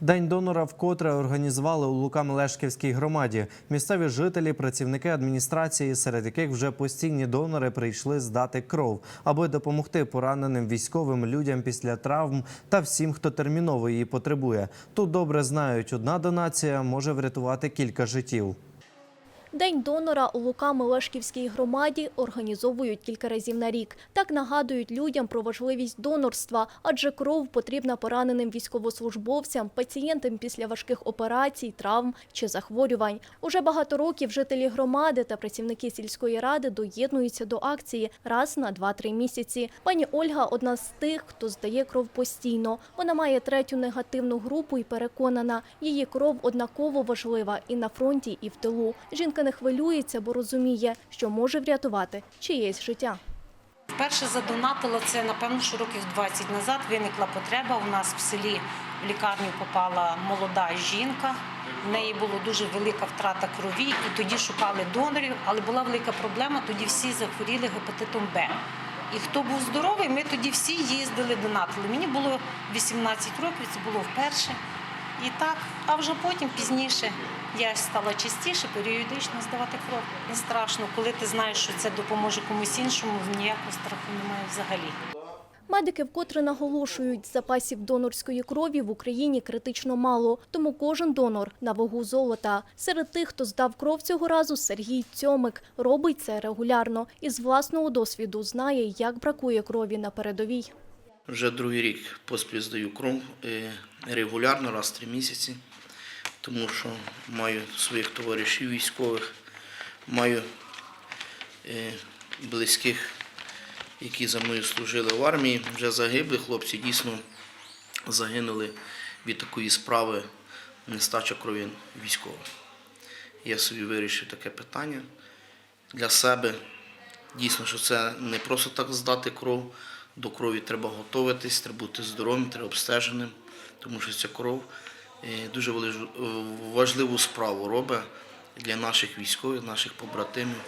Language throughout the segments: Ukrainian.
День донора вкотре організували у Лукамелешківській громаді. Місцеві жителі, працівники адміністрації, серед яких вже постійні донори прийшли здати кров, аби допомогти пораненим військовим людям після травм та всім, хто терміново її потребує. Тут добре знають, одна донація може врятувати кілька життів. День донора у Лука-Мелешківській громаді організовують кілька разів на рік. Так нагадують людям про важливість донорства, адже кров потрібна пораненим військовослужбовцям, пацієнтам після важких операцій, травм чи захворювань. Уже багато років жителі громади та працівники сільської ради доєднуються до акції раз на 2-3 місяці. Пані Ольга одна з тих, хто здає кров постійно. Вона має третю негативну групу і переконана, її кров однаково важлива і на фронті, і в тилу. Жінка не хвилюється, бо розуміє, що може врятувати чиєсь життя. Вперше задонатила це, напевно, що років 20 назад виникла потреба. У нас в селі в лікарню попала молода жінка. В неї була дуже велика втрата крові, і тоді шукали донорів, але була велика проблема. Тоді всі захворіли гепатитом Б. І хто був здоровий, ми тоді всі їздили, донатили. Мені було 18 років, це було вперше. І так, а вже потім пізніше я стала частіше періодично здавати кров. Не страшно, коли ти знаєш, що це допоможе комусь іншому, ніякого страху немає взагалі. Медики вкотре наголошують, запасів донорської крові в Україні критично мало, тому кожен донор на вагу золота. Серед тих, хто здав кров цього разу, Сергій Цьомик робить це регулярно і з власного досвіду знає, як бракує крові на передовій. Вже другий рік поспіль здаю кров е, регулярно, раз в три місяці, тому що маю своїх товаришів військових, маю е, близьких, які за мною служили в армії, вже загибли хлопці, дійсно загинули від такої справи нестача крові військових. Я собі вирішив таке питання для себе. Дійсно, що це не просто так здати кров. До крові треба готуватись, треба бути здоровим, треба обстеженим, тому що ця кров е, дуже е, важливу справу робить для наших військових, наших побратимів.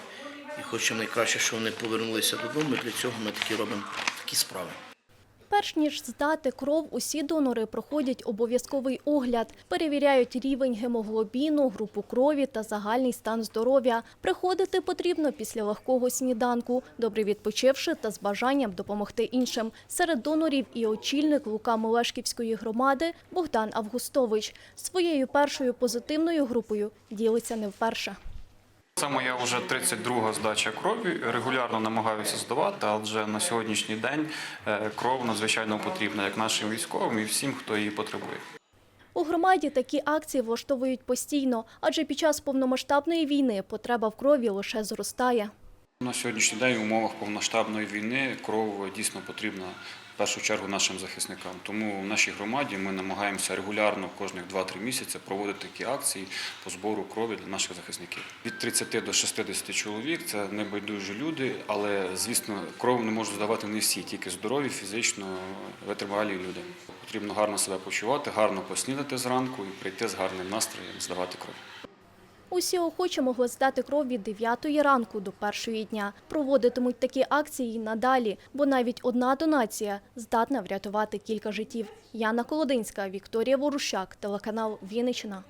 І хочемо найкраще, щоб вони повернулися додому. І для цього ми такі робимо такі справи. Перш ніж здати кров, усі донори проходять обов'язковий огляд, перевіряють рівень гемоглобіну, групу крові та загальний стан здоров'я. Приходити потрібно після легкого сніданку, добре відпочивши та з бажанням допомогти іншим. Серед донорів і очільник Лука Мелешківської громади Богдан Августович. Своєю першою позитивною групою ділиться не вперше. Це моя вже 32-га здача крові. Регулярно намагаюся здавати, адже на сьогоднішній день е, кров надзвичайно потрібна як нашим військовим і всім, хто її потребує. У громаді такі акції влаштовують постійно, адже під час повномасштабної війни потреба в крові лише зростає. На сьогоднішній день в умовах повноштабної війни кров дійсно потрібна в першу чергу нашим захисникам. Тому в нашій громаді ми намагаємося регулярно кожних 2-3 місяці проводити такі акції по збору крові для наших захисників. Від 30 до 60 чоловік це небайдужі люди, але звісно кров не можуть здавати не всі, тільки здорові, фізично витривалі люди. Потрібно гарно себе почувати, гарно поснідати зранку і прийти з гарним настроєм здавати кров. Усі охочі могли здати кров від 9 ранку до першої дня. Проводитимуть такі акції й надалі, бо навіть одна донація здатна врятувати кілька життів. Яна Колодинська, Вікторія Ворущак, телеканал Вінниччина.